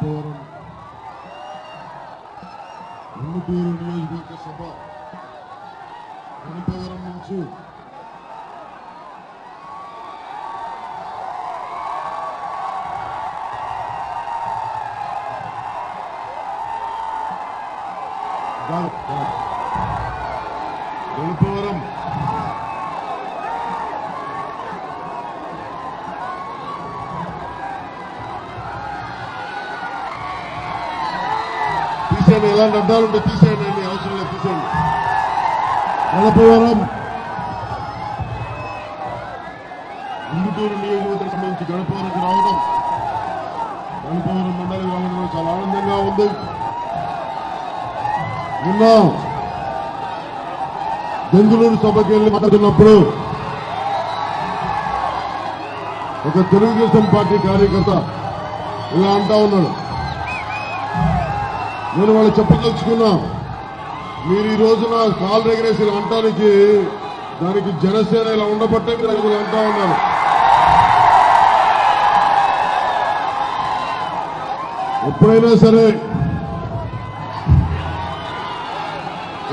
గణపవరం రెండుపేరు నియోజకవర్గ సభ గణపవరం నుంచి గా- గా- గణపవరం తీసేయండి ఎలాంటి అడ్డాలు ఉంటే తీసేయండి అవసరం లేదు తీసేయండి. గణపవరం ఇందుటూరు నియోజకవర్గం సంబంధించి గణపవరంకి రావడం గణపవరం మండలి రావడం చాలా ఆనందంగా ఉంది. నిన్న బెంగళూరు సభకి వెళ్ళి మాట్లాడుతున్నప్పుడు ఒక తెలుగుదేశం పార్టీ కార్యకర్త ఇలా అంటా ఉన్నాడు. నేను వాళ్ళు చెప్పదలుచుకున్నా మీరు ఈ రోజున కాల్ రెగరేసి అంటానికి దానికి జనసేన ఇలా ఉండబట్టే మీరు అంటా ఉన్నారు. ఎప్పుడైనా సరే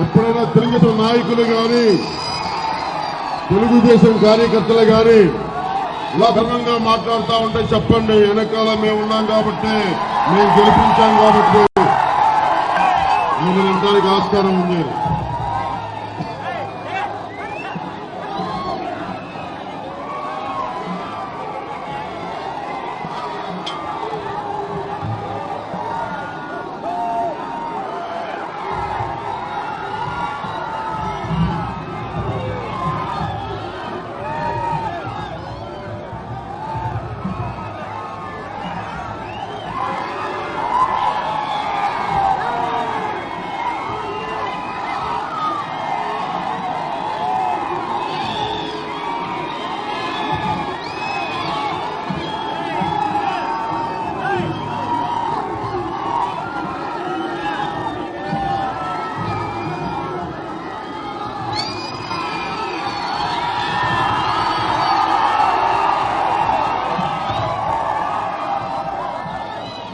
ఎప్పుడైనా తెలుగు నాయకులు కానీ తెలుగుదేశం కార్యకర్తలు కానీ ఇలా మాట్లాడుతూ ఉంటే చెప్పండి వెనకాల మేము ఉన్నాం కాబట్టి మేము గెలిపించాం కాబట్టి. నేను వినడానికి ఆస్కారం ఉంది.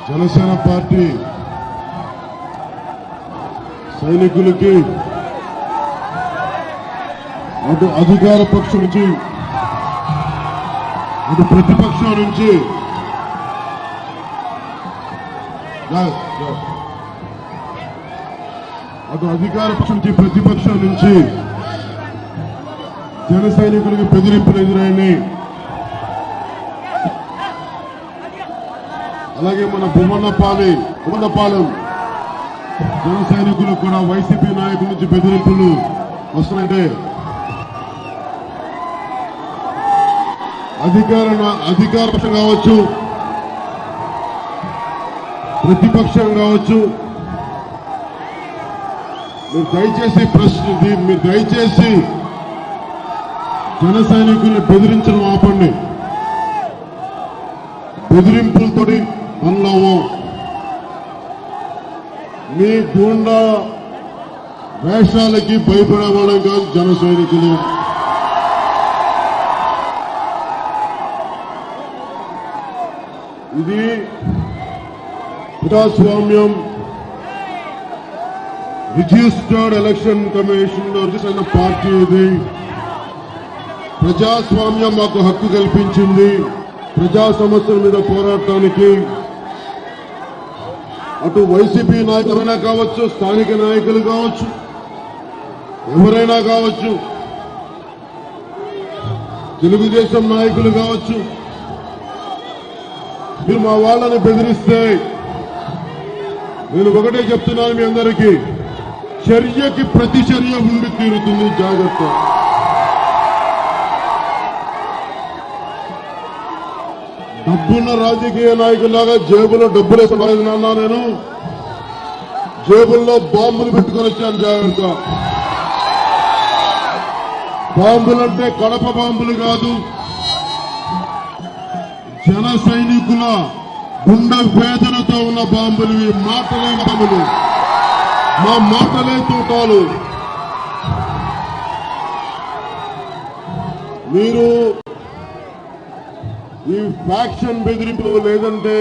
జనసేన పార్టీ సైనికులకి అటు అధికార పక్షం నుంచి అటు ప్రతిపక్షం నుంచి అటు అధికార పక్షం నుంచి ప్రతిపక్షం నుంచి జన సైనికులకి బెదిరింపులు ఎదురైనాయి. అలాగే మన బొమ్మన్నపాలి బొమ్మన్నపాలెం జన సైనికులు కూడా వైసీపీ నాయకుల నుంచి బెదిరింపులు వస్తున్నాయంటే అధికార నా- అధికార పక్షం కావచ్చు ప్రతిపక్షం కావచ్చు. మీరు దయచేసి ప్రశ్న మీరు దయచేసి జన సైనికుల్ని బెదిరించడం ఆపండి. బెదిరింపులతోటి పనులవు మీ గుండా వేషాలకి భయపడేవాళ్ళం కాదు జన సైనికులు. ఇది ప్రజాస్వామ్యం రిజిస్టర్డ్ ఎలక్షన్ కమిషన్లో రిజిస్టర్ పార్టీ ఇది. ప్రజాస్వామ్యం మాకు హక్కు కల్పించింది. ప్రజా సమస్యల మీద పోరాటానికి అటు వైసీపీ నాయకులైనా కావచ్చు స్థానిక నాయకులు కావచ్చు ఎవరైనా కావచ్చు తెలుగుదేశం నాయకులు కావచ్చు మీరు మా వాళ్ళని బెదిరిస్తే నేను ఒకటే చెప్తున్నాను మీ అందరికీ చర్యకి ప్రతి చర్య ఉండి తీరుతుంది జాగ్రత్త. డబ్బున్న రాజకీయ నాయకులాగా జేబులో డబ్బులు వేసుకోలేదు నాన్న నేను. జేబుల్లో బాంబులు పెట్టుకొని వచ్చాను జాగ్రత్త బాంబులంటే కడప బాంబులు కాదు జన సైనికుల గుండె వేదనతో ఉన్న బాంబులు ఈ మాటలే బాంబులు. మా మాటలే తూటాలు. మీరు ఈ ఫ్యాక్షన్ బెదిరింపులు లేదంటే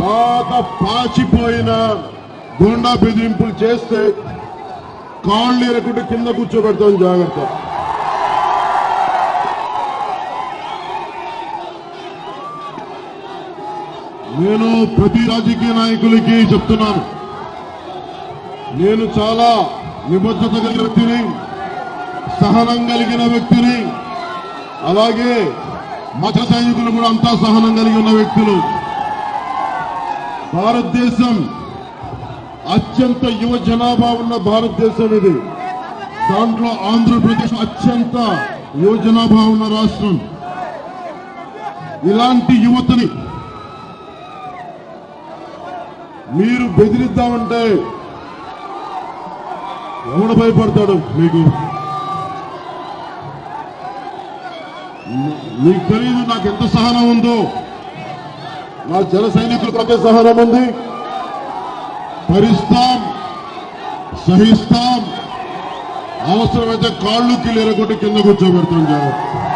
పాత పాచిపోయిన గుండా బెదిరింపులు చేస్తే కాళ్ళు ఎరకుంటే కింద కూర్చోబెడతాం జాగ్రత్త. నేను ప్రతి రాజకీయ నాయకులకి చెప్తున్నాను. నేను చాలా నిబద్ధత కలిగిన వ్యక్తిని సహనం కలిగిన వ్యక్తిని అలాగే మత సైనికులు కూడా అంతా సహనం కలిగి ఉన్న వ్యక్తులు. భారతదేశం అత్యంత యువ జనాభా ఉన్న భారతదేశం ఇది. దాంట్లో ఆంధ్రప్రదేశ్ అత్యంత యువ జనాభా ఉన్న రాష్ట్రం. ఇలాంటి యువతని మీరు బెదిరిద్దామంటే ఎవడు భయపడతాడు మీకు? మీకు తెలియదు నాకు ఎంత సహనం ఉందో. నా జన సైనికులకు ఒకే సహనం ఉంది. భరిస్తాం సహిస్తాం. అవసరమైతే కాళ్ళు కిళ్ళు ఎరగొట్టి కింద కూర్చోబెడతాం జాగ్రత్త